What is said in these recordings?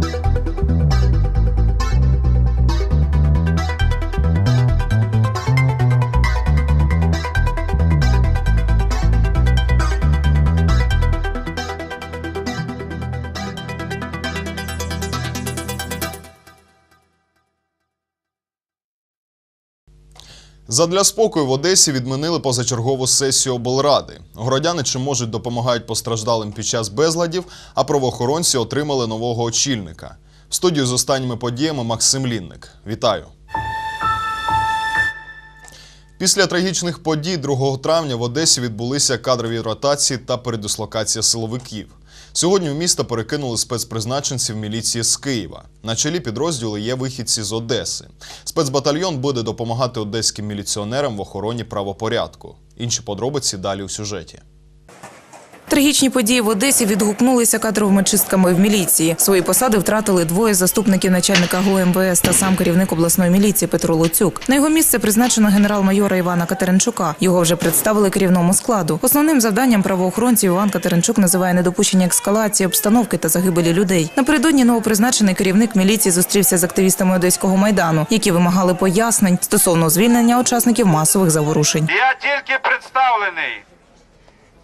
Thank you. Задля спокою в Одесі відмінили позачергову сесію облради. Городяни чи можуть допомагають постраждалим під час безладів, а правоохоронці отримали нового очільника. В студію з останніми подіями Максим Лінник. Вітаю. Після трагічних подій 2 травня в Одесі відбулися кадрові ротації та передислокація силовиків. Сьогодні в місто перекинули спецпризначенців міліції з Києва. На чолі підрозділу є вихідці з Одеси. Спецбатальйон буде допомагати одеським міліціонерам в охороні правопорядку. Інші подробиці далі у сюжеті. Трагічні події в Одесі відгукнулися кадровими чистками в міліції. Свої посади втратили двоє заступників начальника ГУМВС та сам керівник обласної міліції Петро Луцюк. На його місце призначено генерал-майора Івана Катеринчука. Його вже представили керівному складу. Основним завданням правоохоронців Іван Катеринчук називає недопущення ескалації обстановки та загибелі людей. Напередодні новопризначений керівник міліції зустрівся з активістами одеського майдану, які вимагали пояснень стосовно звільнення учасників масових заворушень. Я тільки представлений.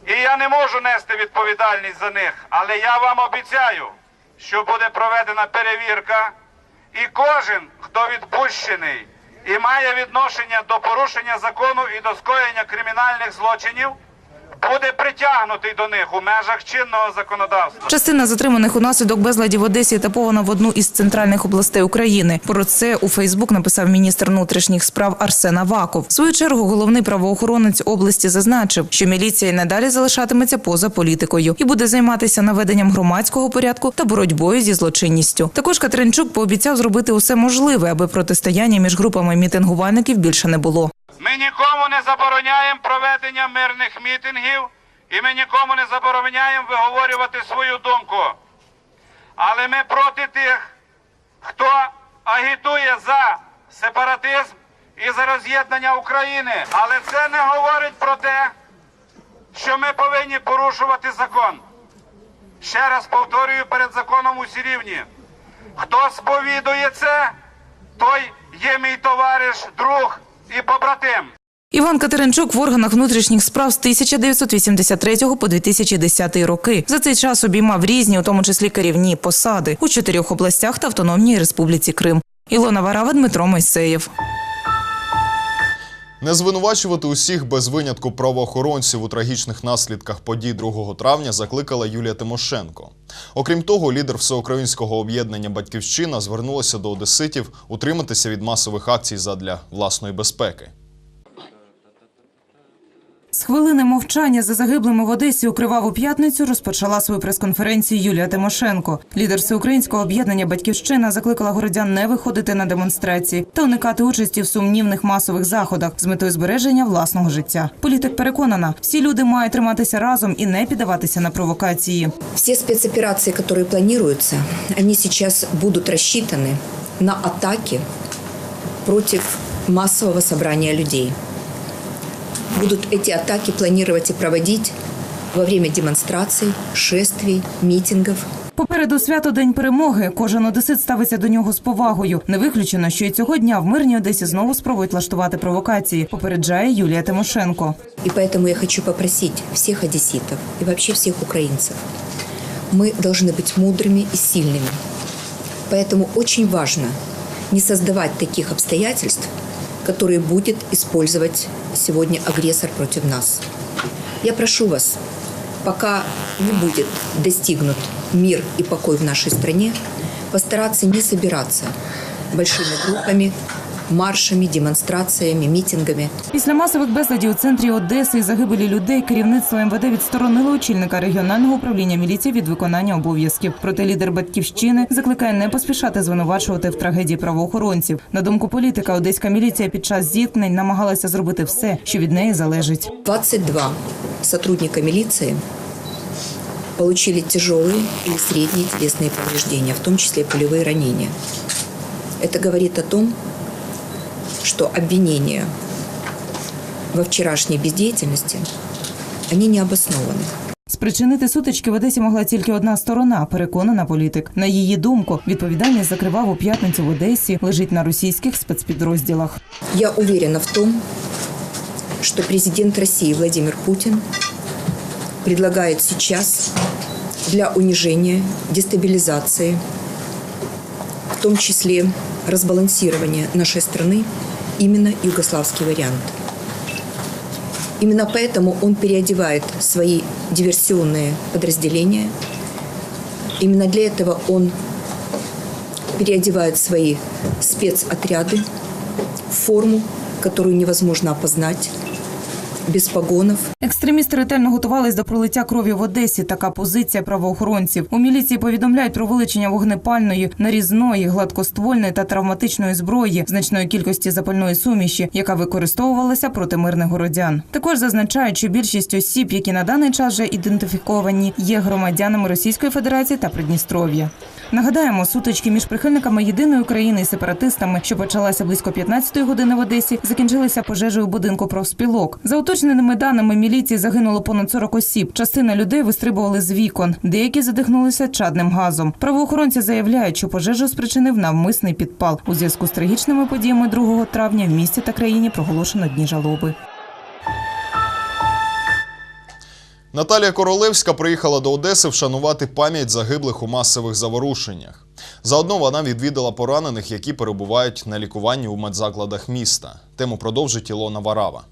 І я не можу нести відповідальність за них. Але я вам обіцяю, що буде проведена перевірка, і кожен, хто відпущений і має відношення до порушення закону і до скоєння кримінальних злочинів, буде притягнутий до них у межах чинного законодавства. Частина затриманих унаслідок безладів в Одесі етапована в одну із центральних областей України. Про це у Фейсбук написав міністр внутрішніх справ Арсен Аваков. В свою чергу головний правоохоронець області зазначив, що міліція й надалі залишатиметься поза політикою і буде займатися наведенням громадського порядку та боротьбою зі злочинністю. Також Катеринчук пообіцяв зробити усе можливе, аби протистояння між групами мітингувальників більше не було. Ми нікому не забороняємо проведення мирних мітингів, і ми нікому не забороняємо виговорювати свою думку. Але ми проти тих, хто агітує за сепаратизм і за роз'єднання України. Але це не говорить про те, що ми повинні порушувати закон. Ще раз повторюю перед законом усі рівні. Хто сповідує це, той є мій товариш, друг і побратим. Іван Катеринчук в органах внутрішніх справ з 1983 по 2010 роки. За цей час обіймав різні, у тому числі керівні посади у чотирьох областях та Автономній Республіці Крим. Ілона Варава, Дмитро Мойсеєв. Не звинувачувати усіх без винятку правоохоронців у трагічних наслідках подій 2 травня закликала Юлія Тимошенко. Окрім того, лідер всеукраїнського об'єднання Батьківщина звернулася до одеситів утриматися від масових акцій задля власної безпеки. З хвилини мовчання за загиблими в Одесі у Криваву п'ятницю розпочала свою прес-конференцію Юлія Тимошенко. Лідер всеукраїнського об'єднання Батьківщина закликала городян не виходити на демонстрації та уникати участі в сумнівних масових заходах з метою збереження власного життя. Політик переконана, всі люди мають триматися разом і не піддаватися на провокації. Все спецоперации, которые планируются, они сейчас будут рассчитаны на атаки против массового собрания людей Будут эти атаки планировать и проводить во время демонстраций, шествий, митингов. Попереду свято День перемоги. Кожен одесит ставиться до нього з повагою. Не виключено, що і цього дня в мирній Одесі знову спробують влаштувати провокації. Попереджає Юлія Тимошенко. И поэтому я хочу попросить всех одесситов и вообще всех украинцев. Мы должны быть мудрыми и сильными. Поэтому очень важно не создавать таких обстоятельств, которые будет использовать сегодня агрессор против нас. Я прошу вас, пока не будет достигнут мир и покой в нашей стране, постараться не собираться большими группами, маршами, демонстрациями, митингами. Після масових безладів у центрі Одеси і загибелі людей керівництво МВД відсторонило очільника регіонального управління міліції від виконання обов'язків. Проте лідер батьківщини закликає не поспішати звинувачувати в трагедії правоохоронців. На думку політика, одеська міліція під час зіткнень намагалася зробити все, що від неї залежить. 22 сотрудника милиции получили тяжелые или средние телесные повреждения, в том числе пулевые ранения. Это говорит о том, что обвинения во вчерашней бездеятельности, они не обоснованы. Спричинити сутички в Одесі могла тільки одна сторона, переконана політик. На її думку, відповідальність за криваву п'ятницю в Одесі лежить на російських спецпідрозділах. Я уверена в том, что президент России Владимир Путин предлагает сейчас для унижения, дестабилизации, в том числе разбалансирования нашей страны, именно югославский вариант. Именно поэтому он переодевает свои диверсионные подразделения. Именно для этого он переодевает свои спецотряды в форму, которую невозможно опознать, без погонов. Екстремісти ретельно готувались до пролиття крові в Одесі. Така позиція правоохоронців. У міліції повідомляють про вилучення вогнепальної, нарізної, гладкоствольної та травматичної зброї, значної кількості запальної суміші, яка використовувалася проти мирних городян. Також зазначають, що більшість осіб, які на даний час вже ідентифіковані, є громадянами Російської Федерації та Придністров'я. Нагадаємо, сутички між прихильниками єдиної України і сепаратистами, що почалася близько 15-ї години в Одесі, закінчилися пожежею будинку профспілок. За уточненими даними міліції загинуло понад 40 осіб. Частина людей вистрибували з вікон, деякі задихнулися чадним газом. Правоохоронці заявляють, що пожежу спричинив навмисний підпал. У зв'язку з трагічними подіями 2 травня в місті та країні проголошено дні жалоби. Наталія Королевська приїхала до Одеси вшанувати пам'ять загиблих у масових заворушеннях. Заодно вона відвідала поранених, які перебувають на лікуванні у медзакладах міста. Тему продовжить Ілона Варава.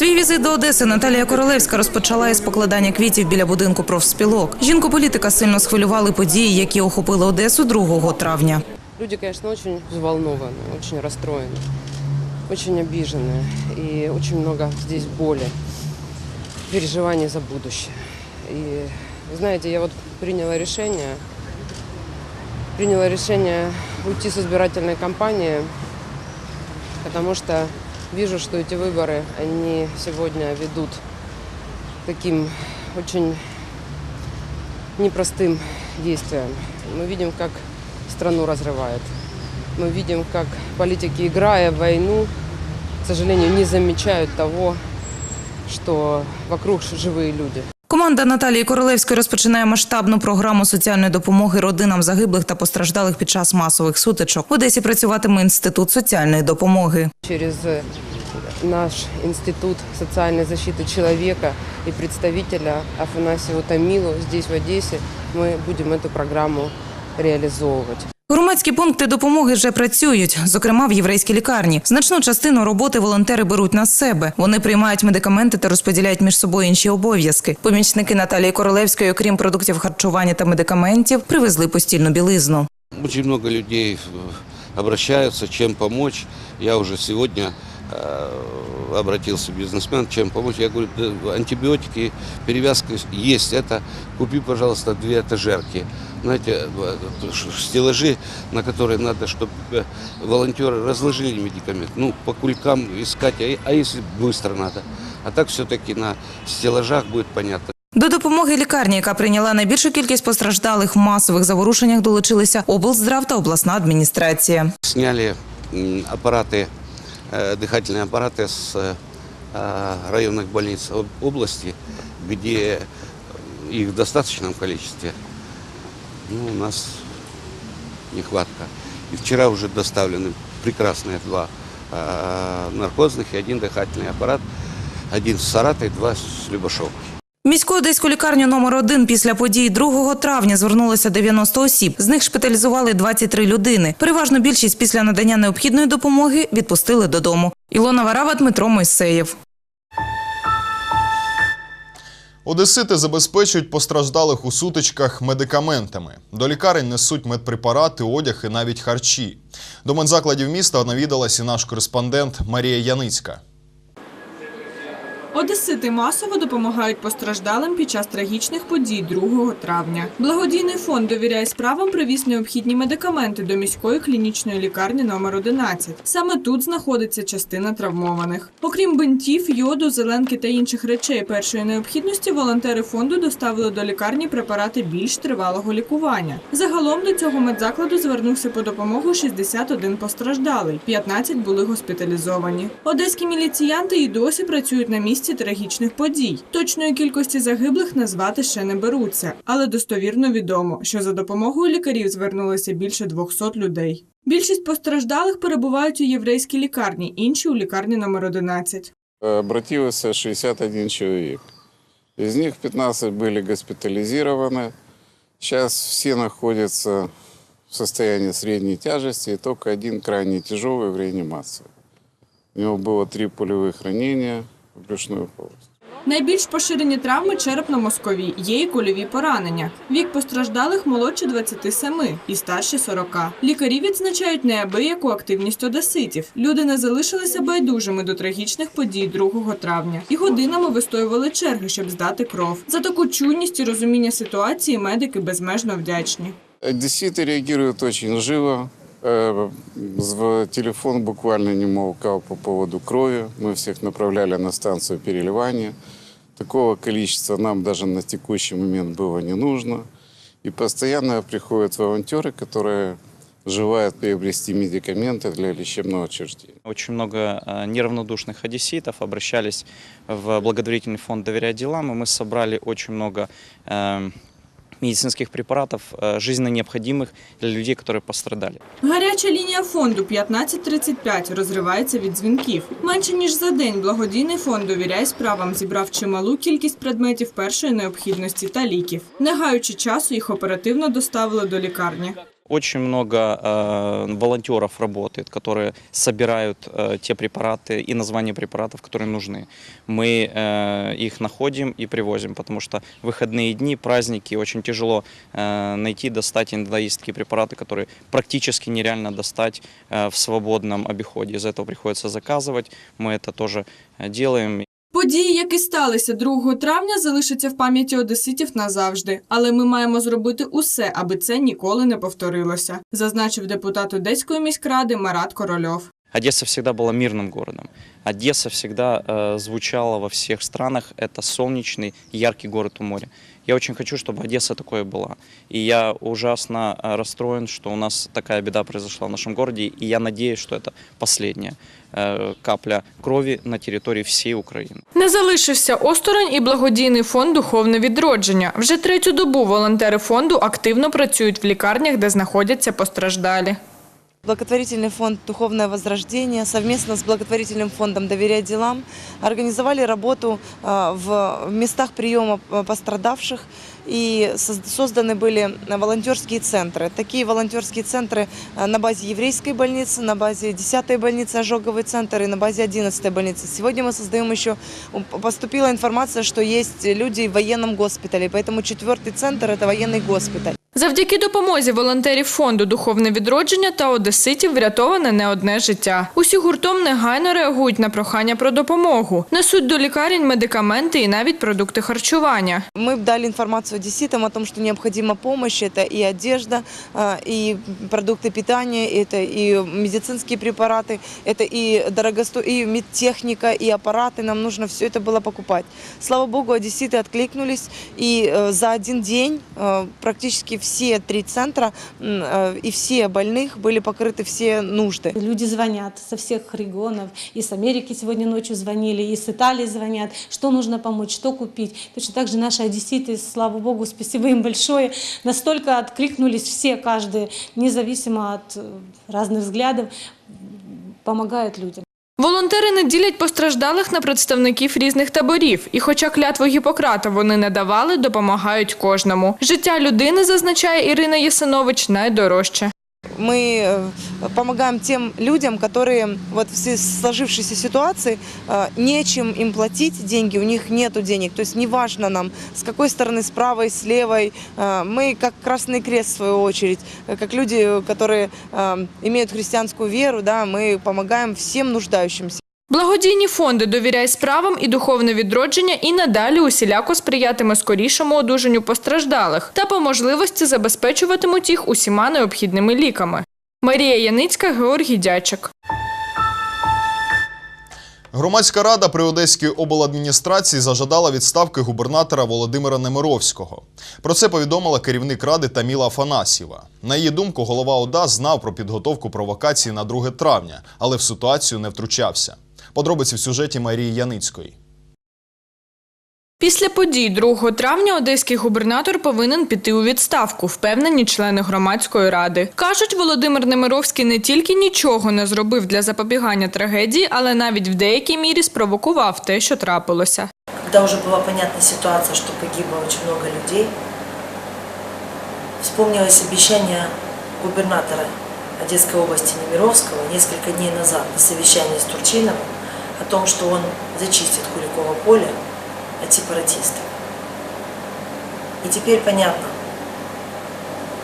Свій візит до Одеси Наталія Королевська розпочала із покладання квітів біля будинку профспілок. Жінку політика сильно схвилювали події, які охопили Одесу 2 травня. Люди, конечно, очень взволнованы, очень расстроены, очень обижены. И очень много здесь боли, переживаний за будущее. И, вы знаете, я вот приняла решение, приняла решение уйти с избирательной кампании, потому что вижу, что эти выборы, они сегодня ведут таким очень непростым действиям. Мы видим, как страну разрывает. Мы видим, как политики, играя в войну, к сожалению, не замечают того, что вокруг живые люди. Команда Наталії Королевської розпочинає масштабну програму соціальної допомоги родинам загиблих та постраждалих під час масових сутичок. В Одесі працюватиме інститут соціальної допомоги. Через э, наш институт социальной защиты человека и представителя Афанасьеву Тамилу здесь, в Одессе, мы будем эту программу реализовывать. Громадські пункти допомоги вже працюють, зокрема в єврейській лікарні. Значну частину роботи волонтери беруть на себе. Вони приймають медикаменти та розподіляють між собою інші обов'язки. Помічники Наталії Королевської, окрім продуктів харчування та медикаментів, привезли постільну білизну. Дуже багато людей обращаються, чим допомогти. Я вже сегодня э, обратился бизнесмен, чем помочь. Я говорю, «Да, антибиотики, перевязка есть. Это купи, пожалуйста, две этажерки. Знаете, э, ш- стеллажи, на которые надо, чтобы волонтеры разложили медикамент. Ну, по кулькам искать, а, а если быстро надо. А так все-таки на стеллажах будет понятно. До допомоги лікарні, яка прийняла найбільшу кількість постраждалих в масових заворушеннях, долучилися облздрав та обласна адміністрація. сняли м, аппараты, э, дыхательные аппараты с э, районных больниц об- области, где их в достаточном количестве. Ну, у нас нехватка. И вчера уже доставлены прекрасные два э, наркозных и один дыхательный аппарат. Один в Саратове, два с Любашовки. Міську одеську лікарню номер 1 після подій 2 травня звернулося 90 осіб. З них шпиталізували 23 людини. Переважно більшість після надання необхідної допомоги відпустили додому. Ілона Варава, Дмитро Мойсеєв. Одесити забезпечують постраждалих у сутичках медикаментами. До лікарень несуть медпрепарати, одяг і навіть харчі. До медзакладів міста навідалась і наш кореспондент Марія Яницька. Одесити масово допомагають постраждалим під час трагічних подій 2 травня. Благодійний фонд «Довіряй справам» привіз необхідні медикаменти до міської клінічної лікарні номер 11. Саме тут знаходиться частина травмованих. Окрім бинтів, йоду, зеленки та інших речей першої необхідності, волонтери фонду доставили до лікарні препарати більш тривалого лікування. Загалом до цього медзакладу звернувся по допомогу 61 постраждалий, 15 були госпіталізовані. Одеські міліціянти і досі працюють на місці трагічних подій. Точної кількості загиблих назвати ще не беруться, але достовірно відомо, що за допомогою лікарів звернулося більше 200 людей. Більшість постраждалих перебувають у єврейській лікарні, інші у лікарні номер 11. обратилось 61 человек. Из них 15 были госпитализированы. Сейчас все находятся в состоянии средней тяжести, и только один крайне тяжелый в реанимации. У него было три пулевых ранения в брюшную полость. Найбільш поширені травми черепно-мозкові, є і кульові поранення. Вік постраждалих молодше 27 і старше 40. Лікарі відзначають неабияку активність одеситів. Люди не залишилися байдужими до трагічних подій 2 травня і годинами вистоювали черги, щоб здати кров. За таку чуйність і розуміння ситуації медики безмежно вдячні. Одесситы реагируют очень живо. Э, телефон буквально не молкал по поводу крови. Мы всех направляли на станцию переливания. Такого количества нам даже на текущий момент было не нужно. И постоянно приходят волонтеры, которые желают приобрести медикаменты для лечебного учреждения. Очень много э, неравнодушных одесситов обращались в благотворительный фонд «Доверяй делам», и мы собрали очень много э, медицинских препаратов, э, жизненно необходимых для людей, которые пострадали. Гаряча лінія фонду 1535 розривається від дзвінків. Менше ніж за день благодійний фонд «Довіряй справам» зібрав чималу кількість предметів першої необхідності та ліків. Не гаючи часу, їх оперативно доставили до лікарні. Очень много э, волонтеров работает, которые собирают э, те препараты и названия препаратов, которые нужны. Мы э, их находим и привозим, потому что выходные дни, праздники, очень тяжело э, найти, достать. Иногда есть такие препараты, которые практически нереально достать э, в свободном обиходе. Из-за этого приходится заказывать. Мы это тоже э, делаем. Події, які сталися 2 травня, залишаться в пам'яті одеситів назавжди. Але ми маємо зробити усе, аби це ніколи не повторилося, зазначив депутат Одеської міськради Марат Корольов. Одесса всегда была мирным городом. Одесса всегда э, звучала во всех странах. Это солнечный, яркий город у моря. Я очень хочу, чтобы Одесса такое была. И я ужасно э, расстроен, что у нас такая беда произошла в нашем городе. И я надеюсь, что это последняя э, капля крови на территории всей Украины. Не залишився осторонь і благодійний фонд Духовне відродження. Вже третю добу волонтери фонду активно працюють в лікарнях, де знаходяться постраждалі. Благотворительный фонд «Духовное возрождение» совместно с благотворительным фондом «Доверяй делам» организовали работу а, в местах приема а, пострадавших и соз- созданы были волонтерские центры. Такие волонтерские центры а, на базе еврейской больницы, на базе 10-й больницы ожоговый центр и на базе 11-й больницы. Сегодня мы создаем еще, поступила информация, что есть люди в военном госпитале, поэтому четвертый центр – это военный госпиталь. Завдяки допомозі волонтерів фонду Духовне відродження та одеситів врятоване не одне життя. Усі гуртом негайно реагують на прохання про допомогу, несуть до лікарень медикаменти і навіть продукти харчування. Мы дали информацию одесситам о том, что необходима помощь. Это и одежда, а, и продукты питания, это и медицинские препараты, это и, дорогосто... и медтехника, и аппараты. Нам нужно все это было покупать. Слава богу, одесситы откликнулись. И э, за один день э, практически все три центра э, и все больных были покрыты все нужды. Люди звонят со всех регионов. И с Америки сегодня ночью звонили, и с Италии звонят, что нужно помочь, что купить. Точно так же наши одесситы, слава богу, спасибо им большое, настолько откликнулись все, каждый, независимо от э, разных взглядов, помогают людям. Волонтери не ділять постраждалих на представників різних таборів, і хоча клятву Гіппократа вони не давали, допомагають кожному. Життя людини, зазначає Ірина Єсинович, найдорожче. Мы э, помогаем тем людям, которые вот в си- сложившейся ситуации э, нечем им платить деньги, у них нету денег. То есть неважно нам, с какой стороны, с правой, с левой. Э, Мы, как Красный Крест, в свою очередь, э, как люди, которые э, имеют христианскую веру, да, мы помогаем всем нуждающимся. Благодійні фонди «Довіряй справам» і «Духовне відродження» і надалі усіляко сприятиме скорішому одужанню постраждалих та по можливості забезпечуватимуть їх усіма необхідними ліками. Марія Яницька, Георгій Дячик. Громадська рада при Одеській обладміністрації зажадала відставки губернатора Володимира Немировського. Про це повідомила керівник ради Таміла Афанасьєва. На її думку, голова ОДА знав про підготовку провокації на 2 травня, але в ситуацію не втручався. Подробиці в сюжеті Марії Яницької. Після подій 2 травня одеський губернатор повинен піти у відставку, впевнені члени громадської ради. Кажуть, Володимир Немировський не тільки нічого не зробив для запобігання трагедії, але навіть в деякій мірі спровокував те, що трапилося. Когда уже была понятна ситуация, что погибло очень много людей, вспомнилось обещание губернатора Одесской области Немировского несколько дней назад на совещании с Турчиновым о том, что он зачистит Куликово поле от сепаратистов. И теперь понятно,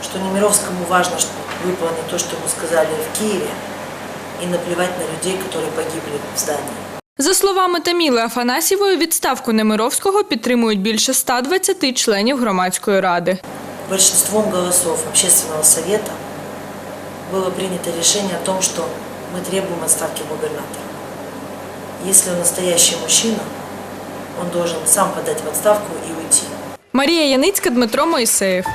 что Немировскому важно что- выполнить то, что ему сказали в Киеве, и наплевать на людей, которые погибли в здании. За словами Таміли Афанасьєвої, відставку Немировського підтримують більше 120 членів громадської ради. Большинством голосов общественного совета было принято решение о том, что мы требуем отставки губернатора. Если он настоящий мужчина, он должен сам подать в отставку и уйти. Марія Яницька, Дмитро Моїсеєв.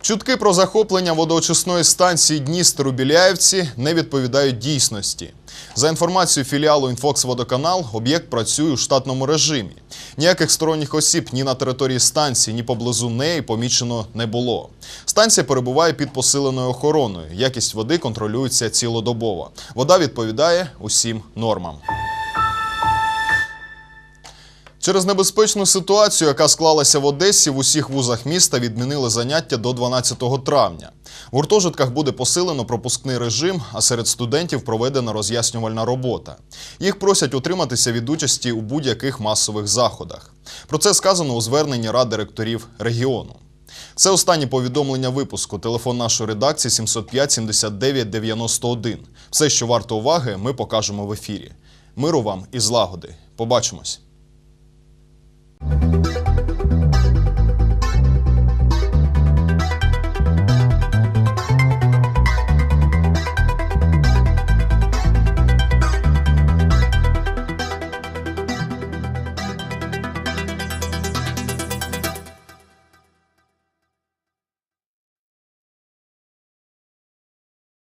Чутки про захоплення водоочисної станції Дністер у Біляєвці не відповідають дійсності. За інформацією філіалу «Інфоксводоканал», об'єкт працює у штатному режимі. Ніяких сторонніх осіб ні на території станції, ні поблизу неї помічено не було. Станція перебуває під посиленою охороною. Якість води контролюється цілодобово. Вода відповідає усім нормам. Через небезпечну ситуацію, яка склалася в Одесі, в усіх вузах міста відмінили заняття до 12 травня. В гуртожитках буде посилено пропускний режим, а серед студентів проведена роз'яснювальна робота. Їх просять утриматися від участі у будь-яких масових заходах. Про це сказано у зверненні Ради ректорів регіону. Це останні повідомлення випуску. Телефон нашої редакції 705 79 91. Все, що варто уваги, ми покажемо в ефірі. Миру вам і злагоди. Побачимось. Thank you.